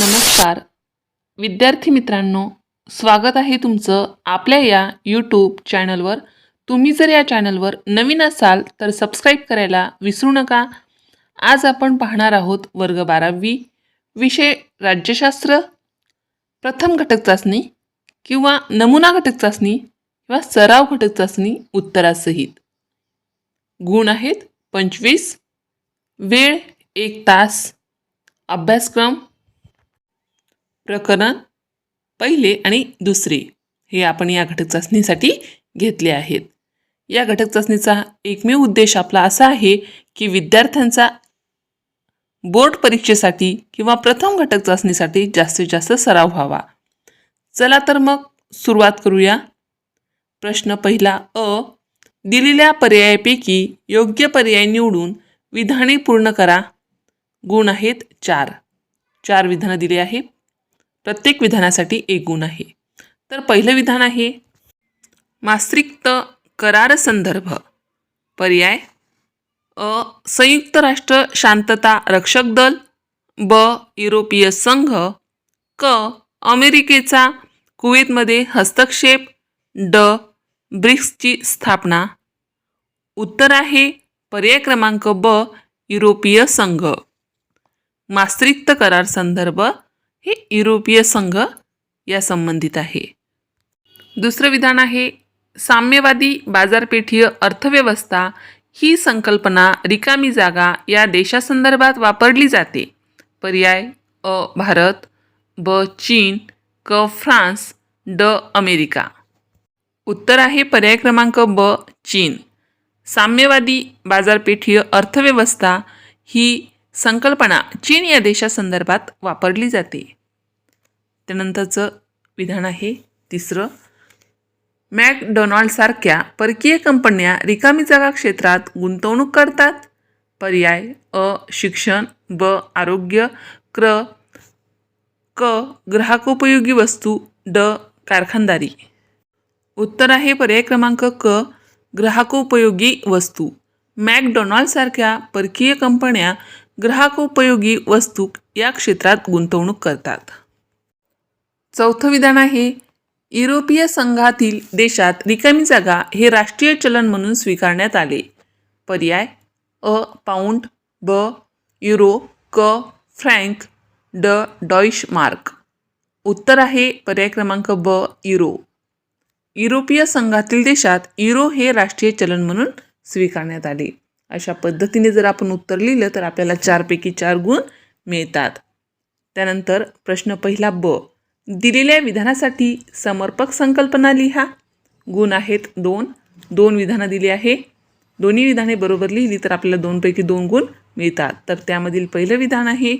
नमस्कार. विद्यार्थी मित्रांनो स्वागत आहे तुमचं आपल्या या यूट्यूब चॅनलवर तुम्ही जर या चॅनलवर नवीन असाल तर सबस्क्राईब करायला विसरू नका. आज आपण पाहणार आहोत वर्ग बारावी विषय राज्यशास्त्र प्रथम घटक चाचणी किंवा नमुना घटक चाचणी किंवा सराव घटक चाचणी उत्तरासहित. गुण आहेत पंचवीस वेळ एक तास अभ्यासक्रम प्रकरण पहिले आणि दुसरे हे आपण या घटक चाचणीसाठी घेतले आहेत. या घटक चाचणीचा एकमेव उद्देश आपला असा आहे की विद्यार्थ्यांचा बोर्ड परीक्षेसाठी किंवा प्रथम घटक चाचणीसाठी जास्तीत जास्त सराव व्हावा. चला तर मग सुरुवात करूया. प्रश्न पहिला अ. दिलेल्या पर्यायापैकी योग्य पर्याय निवडून विधाने पूर्ण करा. गुण आहेत चार. चार विधानं दिली आहेत. प्रत्येक विधानासाठी एक गुण आहे. तर पहिलं विधान आहे मास्त्रिक्त करार संदर्भ पर्याय अ संयुक्त राष्ट्र शांतता रक्षक दल ब युरोपीय संघ क अमेरिकेचा कुवेतमध्ये हस्तक्षेप ड ब्रिक्सची स्थापना. उत्तर आहे पर्याय क्रमांक ब युरोपीय संघ. मास्त्रिक्त करार संदर्भ हे युरोपीय संघ या संबंधित आहे. दुसरं विधान आहे साम्यवादी बाजारपेठीय अर्थव्यवस्था ही संकल्पना रिकामी जागा या देशासंदर्भात वापरली जाते. पर्याय अ भारत ब चीन क फ्रान्स ड अमेरिका. उत्तर आहे पर्याय क्रमांक ब चीन. साम्यवादी बाजारपेठीय अर्थव्यवस्था ही संकल्पना चीन या देशासंदर्भात वापरली जाते. त्यानंतरचं विधान आहे तिसरं. मॅकडोनाल्डसारख्या परकीय कंपन्या रिकामी जागा क्षेत्रात गुंतवणूक करतात. पर्याय अ शिक्षण ब आरोग्य क्र क ग्राहकोपयोगी वस्तू ड कारखानदारी. उत्तर आहे पर्याय क्रमांक क ग्राहकोपयोगी वस्तू. मॅकडोनाल्डसारख्या परकीय कंपन्या ग्राहकोपयोगी वस्तू या क्षेत्रात गुंतवणूक करतात. चौथं विधान आहे युरोपीय संघातील देशात रिकामी जागा हे राष्ट्रीय चलन म्हणून स्वीकारण्यात आले. पर्याय अ पाऊंड ब युरो क फ्रँक ड डॉइश मार्क. उत्तर आहे पर्याय क्रमांक ब युरो. युरोपीय संघातील देशात युरो हे राष्ट्रीय चलन म्हणून स्वीकारण्यात आले. अशा पद्धतीने जर आपण उत्तर लिहिलं तर आपल्याला चारपैकी चार गुण मिळतात. त्यानंतर प्रश्न पहिला ब. दिलेल्या विधानासाठी समर्पक संकल्पना लिहा. गुण आहेत दोन. दोन विधानं दिली आहे. दोन्ही विधाने बरोबर लिहिली तर आपल्याला दोनपैकी दोन गुण मिळतात. तर त्यामधील पहिलं विधान आहे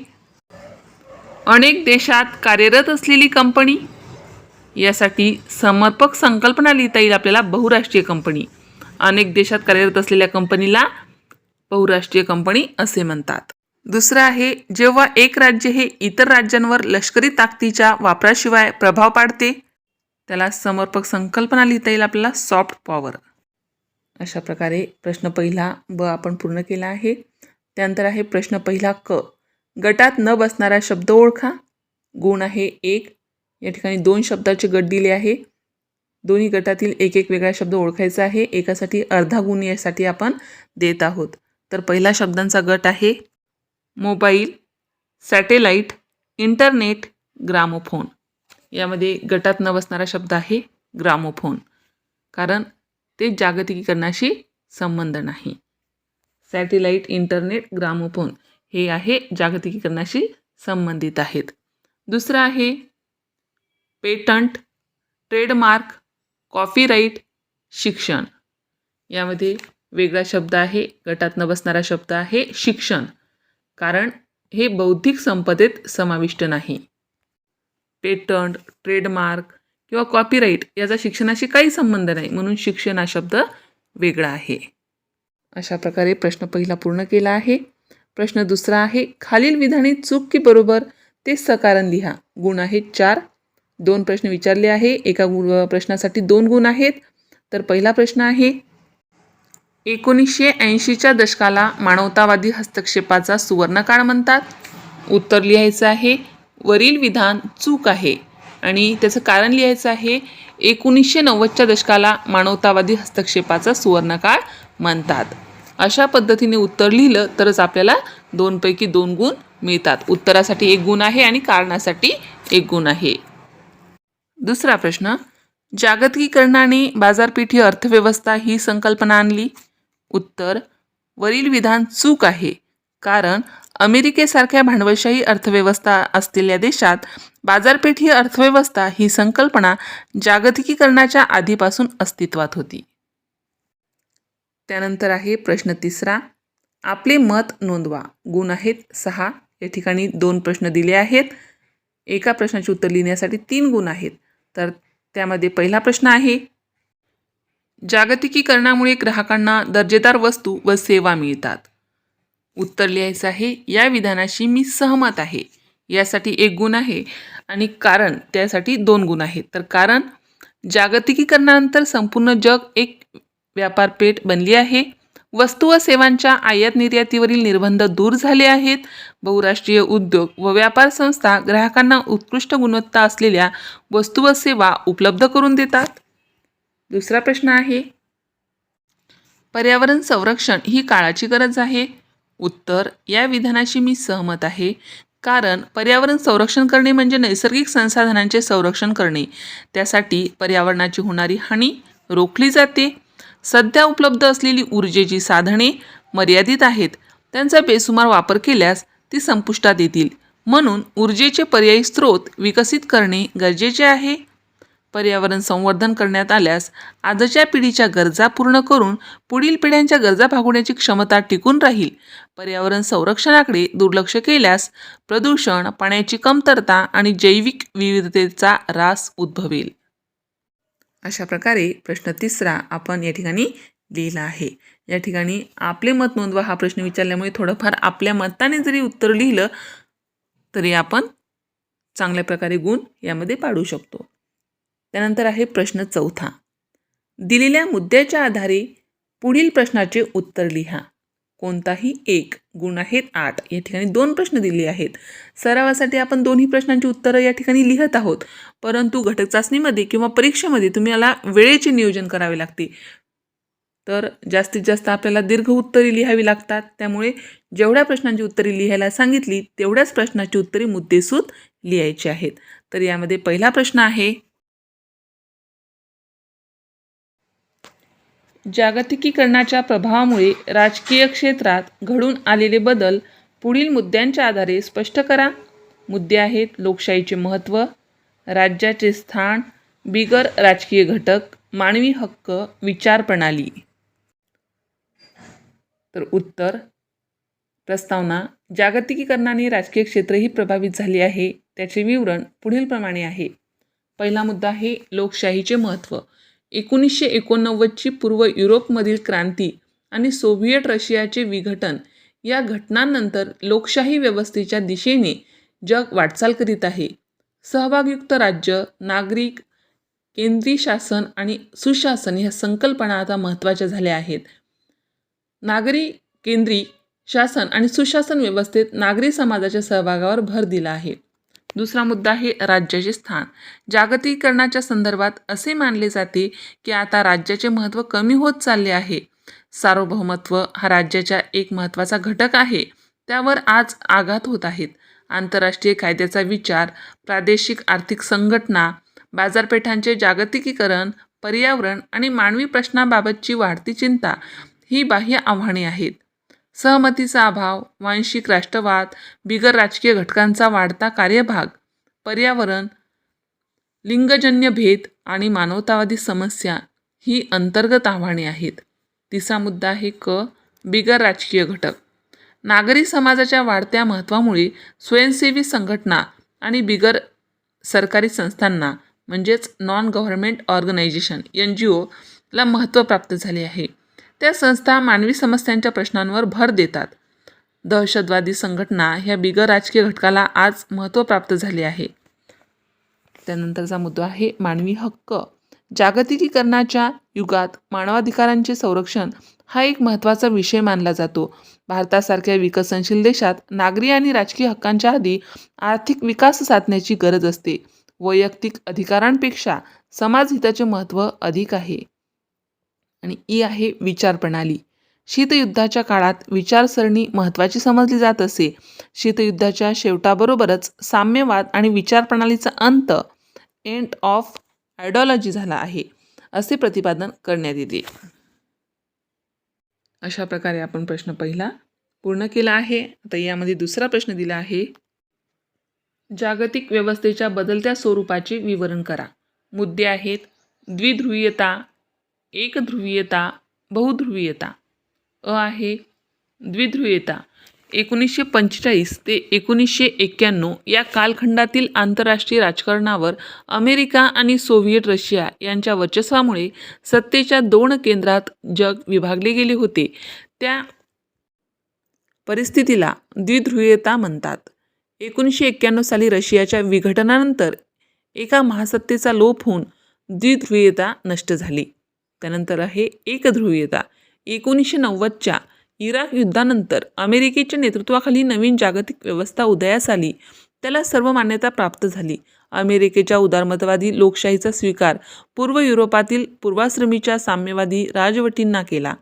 अनेक देशात कार्यरत असलेली कंपनी. यासाठी समर्पक संकल्पना लिहिता येईल आपल्याला बहुराष्ट्रीय कंपनी. अनेक देशात कार्यरत असलेल्या कंपनीला बहुराष्ट्रीय कंपनी असे म्हणतात. दुसरं आहे जेव्हा एक राज्य हे इतर राज्यांवर लष्करी ताकदीच्या वापराशिवाय प्रभाव पाडते त्याला समर्पक संकल्पना लिहिता येईल आपल्याला सॉफ्ट पॉवर अशा प्रकारे प्रश्न पहिला ब आपण पूर्ण केला आहे. त्यानंतर आहे प्रश्न पहिला क. गटात न बसणारा शब्द ओळखा. गुण आहे एक. या ठिकाणी दोन शब्दाचे गट दिले आहे. दोन्ही गटातील एक एक वेगळा शब्द ओळखायचा आहे. एकासाठी अर्धा गुण यासाठी आपण देत आहोत. तर पहिला शब्दांचा गट आहे मोबाईल सॅटेलाईट इंटरनेट ग्रामोफोन. यामध्ये गटात न बसणारा शब्द आहे ग्रामोफोन. कारण ते जागतिकीकरणाशी संबंध नाही. सॅटेलाईट इंटरनेट ग्रामोफोन हे आहे जागतिकीकरणाशी संबंधित आहेत. दुसरं आहे पेटंट ट्रेडमार्क कॉफीराईट शिक्षण. यामध्ये वेगळा शब्द आहे गटातनं बसणारा शब्द आहे शिक्षण. कारण हे बौद्धिक संपदेत समाविष्ट नाही. पेटंट ट्रेडमार्क किंवा कॉपीराईट याचा शिक्षणाशी काही संबंध नाही म्हणून शिक्षण हा शब्द वेगळा आहे. अशा प्रकारे प्रश्न पहिला पूर्ण केला आहे. प्रश्न दुसरा आहे खालील विधाने चूक की बरोबर ते सकारण लिहा. गुण आहेत चार. दोन प्रश्न विचारले आहे एका गु प्रश्नासाठी दोन गुण आहेत. तर पहिला प्रश्न आहे एकोणीसशे ऐंशीच्या दशकाला मानवतावादी हस्तक्षेपाचा सुवर्णकाळ म्हणतात. उत्तर लिहायचं आहे वरील विधान चूक आहे. आणि त्याचं कारण लिहायचं आहे एकोणीसशे नव्वदच्या दशकाला मानवतावादी हस्तक्षेपाचा सुवर्णकाळ म्हणतात. अशा पद्धतीने उत्तर लिहिलं तरच आपल्याला दोनपैकी दोन गुण मिळतात. उत्तरासाठी एक गुण आहे आणि कारणासाठी एक गुण आहे. दुसरा प्रश्न जागतिकीकरणाने बाजारपेठी अर्थव्यवस्था ही संकल्पना आणली? उत्तर वरील विधान चूक आहे. कारण अमेरिकेसारख्या भांडवलशाही अर्थव्यवस्था असलेल्या देशात बाजारपेठी अर्थव्यवस्था ही संकल्पना जागतिकीकरणाच्या आधीपासून अस्तित्वात होती. त्यानंतर आहे प्रश्न तिसरा. आपले मत नोंदवा. गुण आहेत सहा. या ठिकाणी दोन प्रश्न दिले आहेत. एका प्रश्नाचे उत्तर लिहिण्यासाठी तीन गुण आहेत. तर त्यामध्ये पहिला प्रश्न आहे जागतिकीकरणामुळे ग्राहकांना दर्जेदार वस्तू व सेवा मिळतात. उत्तर लिहायचं आहे या विधानाशी मी सहमत आहे. यासाठी एक गुण आहे आणि कारण त्यासाठी दोन गुण आहेत. तर कारण जागतिकीकरणानंतर संपूर्ण जग एक व्यापारपेठ बनली आहे. वस्तू व सेवांच्या आयात निर्यातीवरील निर्बंध दूर झाले आहेत. बहुराष्ट्रीय उद्योग व व्यापार संस्था ग्राहकांना उत्कृष्ट गुणवत्ता असलेल्या वस्तू व सेवा उपलब्ध करून देतात. दुसरा प्रश्न आहे पर्यावरण संरक्षण ही काळाची गरज आहे? उत्तर या विधानाशी मी सहमत आहे. कारण पर्यावरण संरक्षण करणे म्हणजे नैसर्गिक संसाधनांचे संरक्षण करणे. त्यासाठी पर्यावरणाची होणारी हानी रोखली जाते. सध्या उपलब्ध असलेली ऊर्जेची साधने मर्यादित आहेत. त्यांचा बेसुमार वापर केल्यास ती संपुष्टात येतील. म्हणून ऊर्जेचे पर्यायी स्रोत विकसित करणे गरजेचे आहे. पर्यावरण संवर्धन करण्यात आल्यास आजच्या पिढीच्या गरजा पूर्ण करून पुढील पिढ्यांच्या गरजा भागवण्याची क्षमता टिकून राहील. पर्यावरण संरक्षणाकडे दुर्लक्ष केल्यास प्रदूषण पाण्याची कमतरता आणि जैविक विविधतेचा ऱ्हास उद्भवेल. अशा प्रकारे प्रश्न तिसरा आपण या ठिकाणी लिहिला आहे. या ठिकाणी आपले मत नोंदवा हा प्रश्न विचारल्यामुळे थोडंफार आपल्या मताने जरी उत्तर लिहिलं तरी आपण चांगल्या प्रकारे गुण यामध्ये पाडू शकतो. त्यानंतर आहे प्रश्न चौथा. दिलेल्या मुद्द्याच्या आधारे पुढील प्रश्नाचे उत्तर लिहा. कोणताही एक गुण आहेत आठ. या ठिकाणी दोन प्रश्न दिले आहेत. सरावासाठी आपण दोन्ही प्रश्नांची उत्तरं या ठिकाणी लिहित आहोत. परंतु घटक चाचणीमध्ये किंवा परीक्षेमध्ये तुम्हाला वेळेचे नियोजन करावे लागते. तर जास्तीत जास्त आपल्याला दीर्घ उत्तरे लिहावी लागतात. त्यामुळे जेवढ्या प्रश्नांची उत्तरे लिहायला सांगितली तेवढ्याच प्रश्नाची उत्तरे मुद्देसूद लिहायची आहेत. तर यामध्ये पहिला प्रश्न आहे जागतिकीकरणाच्या प्रभावामुळे राजकीय क्षेत्रात घडून आलेले बदल पुढील मुद्द्यांच्या आधारे स्पष्ट करा. मुद्दे आहेत लोकशाहीचे महत्त्व राज्याचे स्थान बिगर राजकीय घटक मानवी हक्क विचारप्रणाली तर उत्तर प्रस्तावना जागतिकीकरणाने राजकीय क्षेत्रही प्रभावित झाले आहे. त्याचे विवरण पुढीलप्रमाणे आहे. पहिला मुद्दा आहे लोकशाहीचे महत्त्व. एकोणीसशे एकोणनव्वदची पूर्व युरोपमधील क्रांती आणि सोव्हिएट रशियाचे विघटन या घटनांनंतर लोकशाही व्यवस्थेच्या दिशेने जग वाटचाल करीत आहे. सहभागयुक्त राज्य नागरिक केंद्रीय शासन आणि सुशासन ह्या संकल्पना आता महत्त्वाच्या झाल्या आहेत. नागरी केंद्री शासन आणि सुशासन व्यवस्थेत नागरी समाजाच्या सहभागावर भर दिला आहे. दुसरा मुद्दा आहे राज्याचे स्थान. जागतिकीकरणाच्या संदर्भात असे मानले जाते की आता राज्याचे महत्त्व कमी होत चालले आहे. सार्वभौमत्व हा राज्याच्या एक महत्त्वाचा घटक आहे. त्यावर आज आघात होत आहेत. आंतरराष्ट्रीय कायद्याचा विचार प्रादेशिक आर्थिक संघटना बाजारपेठांचे जागतिकीकरण पर्यावरण आणि मानवी प्रश्नाबाबतची वाढती चिंता ही बाह्य आव्हाने आहेत. सहमतीचा अभाव वांशिक राष्ट्रवाद बिगर राजकीय घटकांचा वाढता कार्यभाग पर्यावरण लिंगजन्य भेद आणि मानवतावादी समस्या ही अंतर्गत आव्हाने आहेत. तिसरा मुद्दा आहे क बिगर राजकीय घटक. नागरी समाजाच्या वाढत्या महत्त्वामुळे स्वयंसेवी संघटना आणि बिगर सरकारी संस्थांना म्हणजेच non government organisation N G ओला महत्त्व प्राप्त झाले आहे. त्या संस्था मानवी समस्यांच्या प्रश्नांवर भर देतात. दहशतवादी संघटना ह्या बिगर राजकीय घटकाला आज महत्त्व प्राप्त झाले आहे. त्यानंतरचा मुद्दा आहे मानवी हक्क. जागतिकीकरणाच्या युगात मानवाधिकारांचे संरक्षण हा एक महत्त्वाचा विषय मानला जातो. भारतासारख्या विकसनशील देशात नागरी आणि राजकीय हक्कांच्या आधी आर्थिक विकास साधण्याची गरज असते. वैयक्तिक अधिकारांपेक्षा समाजहिताचे महत्त्व अधिक आहे. आणि ई आहे विचारप्रणाली. शीतयुद्धाच्या काळात विचारसरणी महत्त्वाची समजली जात असे. शीतयुद्धाच्या शेवटाबरोबरच साम्यवाद आणि विचारप्रणालीचा अंत एंड ऑफ आयडॉलॉजी झाला आहे असे प्रतिपादन करण्यात येते. अशा प्रकारे आपण प्रश्न पहिला पूर्ण केला आहे. आता यामध्ये दुसरा प्रश्न दिला आहे. जागतिक व्यवस्थेच्या बदलत्या स्वरूपाचे विवरण करा. मुद्दे आहेत द्विध्रुवीयता एकध्रुवीयता बहुध्रुवीयता अ आहे द्विध्रुवीयता. एकोणीसशे पंचेचाळीस ते एकोणीसशे एक्क्याण्णव या कालखंडातील आंतरराष्ट्रीय राजकारणावर अमेरिका आणि सोव्हिएट रशिया यांच्या वर्चस्वामुळे सत्तेच्या दोन केंद्रात जग विभागले गेले होते. त्या परिस्थितीला द्विध्रुवीयता म्हणतात. एकोणीसशे एक्क्याण्णव साली रशियाच्या विघटनानंतर एका महासत्तेचा लोप होऊन द्विध्रुवीयता नष्ट झाली. त्यानंतर आहे एकध्रुवीयता. एकोणीसशे नव्वदच्या इराक युद्धानंतर अमेरिकेच्या नेतृत्वाखाली नवीन जागतिक व्यवस्था उदयास आली. त्याला सर्व मान्यता प्राप्त झाली. अमेरिकेच्या उदारमतवादी लोकशाहीचा स्वीकार पूर्व युरोपातील पूर्वाश्रमीच्या साम्यवादी राजवटींना केला.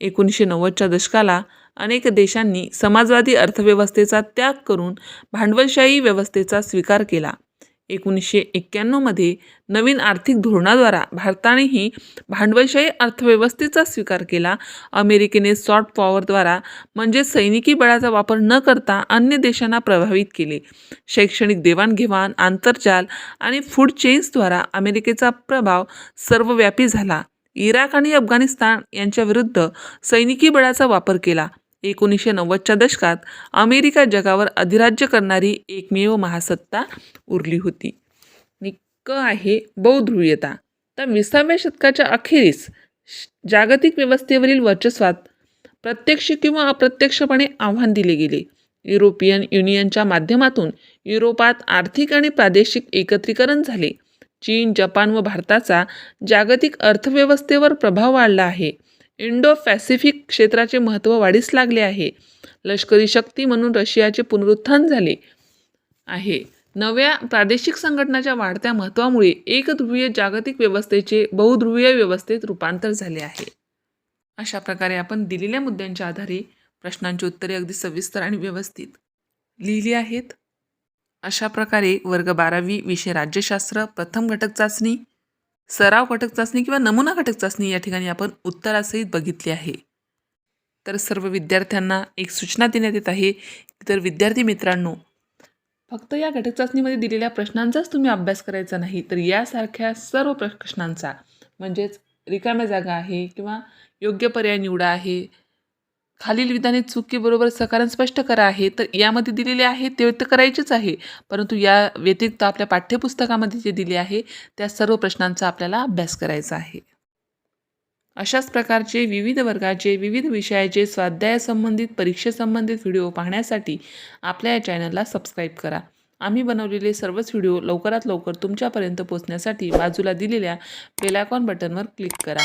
एकोणीसशे नव्वदच्या दशकाला अनेक देशांनी समाजवादी अर्थव्यवस्थेचा त्याग करून भांडवलशाही व्यवस्थेचा स्वीकार केला. एकोणीसशे एक्क्याण्णवमध्ये नवीन आर्थिक धोरणाद्वारा भारतानेही भांडवलशाही अर्थव्यवस्थेचा स्वीकार केला. अमेरिकेने सॉफ्ट पॉवरद्वारा म्हणजे सैनिकी बळाचा वापर न करता अन्य देशांना प्रभावित केले. शैक्षणिक देवाणघेवाण आंतरजाल आणि फूड चेन्सद्वारा अमेरिकेचा प्रभाव सर्वव्यापी झाला. इराक आणि अफगाणिस्तान यांच्याविरुद्ध सैनिकी बळाचा वापर केला. एकोणीसशे नव्वदच्या दशकात अमेरिका जगावर अधिराज्य करणारी एकमेव महासत्ता उरली होती. आणि क आहे बहुध्रुवीयता. तर विसाव्या शतकाच्या अखेरीस श- जागतिक व्यवस्थेवरील वर्चस्वात प्रत्यक्ष किंवा अप्रत्यक्षपणे आव्हान दिले गेले. युरोपियन युनियनच्या माध्यमातून युरोपात आर्थिक आणि प्रादेशिक एकत्रीकरण झाले. चीन जपान व भारताचा जागतिक अर्थव्यवस्थेवर प्रभाव वाढला आहे. इंडो पॅसिफिक क्षेत्राचे महत्त्व वाढीस लागले आहे. लष्करी शक्ती म्हणून रशियाचे पुनरुत्थान झाले आहे. नव्या प्रादेशिक संघटनाच्या वाढत्या महत्त्वामुळे एकध्रुवीय जागतिक व्यवस्थेचे बहुध्रुवीय व्यवस्थेत रूपांतर झाले आहे. अशा प्रकारे आपण दिलेल्या मुद्द्यांच्या आधारे प्रश्नांची उत्तरे अगदी सविस्तर आणि व्यवस्थित लिहिली आहेत. अशा प्रकारे वर्ग बारावी विषय राज्यशास्त्र प्रथम घटक चाचणी सराव घटक चाचणी किंवा नमुना घटक चाचणी या ठिकाणी आपण उत्तरासहित बघितली आहे. तर सर्व विद्यार्थ्यांना एक सूचना देण्यात येत आहे तर विद्यार्थी मित्रांनो फक्त या घटक चाचणीमध्ये दिलेल्या प्रश्नांचाच तुम्ही अभ्यास करायचा नाही तर यासारख्या सर्व प्रश्नांचा म्हणजेच रिकाम्या जागा आहे किंवा योग्य पर्याय निवडा आहे खालील विधाने चुकीबरोबर सकारण स्पष्ट करा आहे तर यामध्ये दिलेले आहे ते तर करायचेच आहे. परंतु या व्यतिरिक्त आपल्या पाठ्यपुस्तकामध्ये जे दिले आहे त्या सर्व प्रश्नांचा आपल्याला अभ्यास करायचा आहे. अशाच प्रकारचे विविध वर्गाचे विविध विषयाचे स्वाध्यायासंबंधित परीक्षेसंबंधित व्हिडिओ पाहण्यासाठी आपल्या या चॅनलला सबस्क्राईब करा. आम्ही बनवलेले सर्वच व्हिडिओ लवकरात लवकर तुमच्यापर्यंत पोहोचण्यासाठी बाजूला दिलेल्या बेलायकॉन बटनवर क्लिक करा.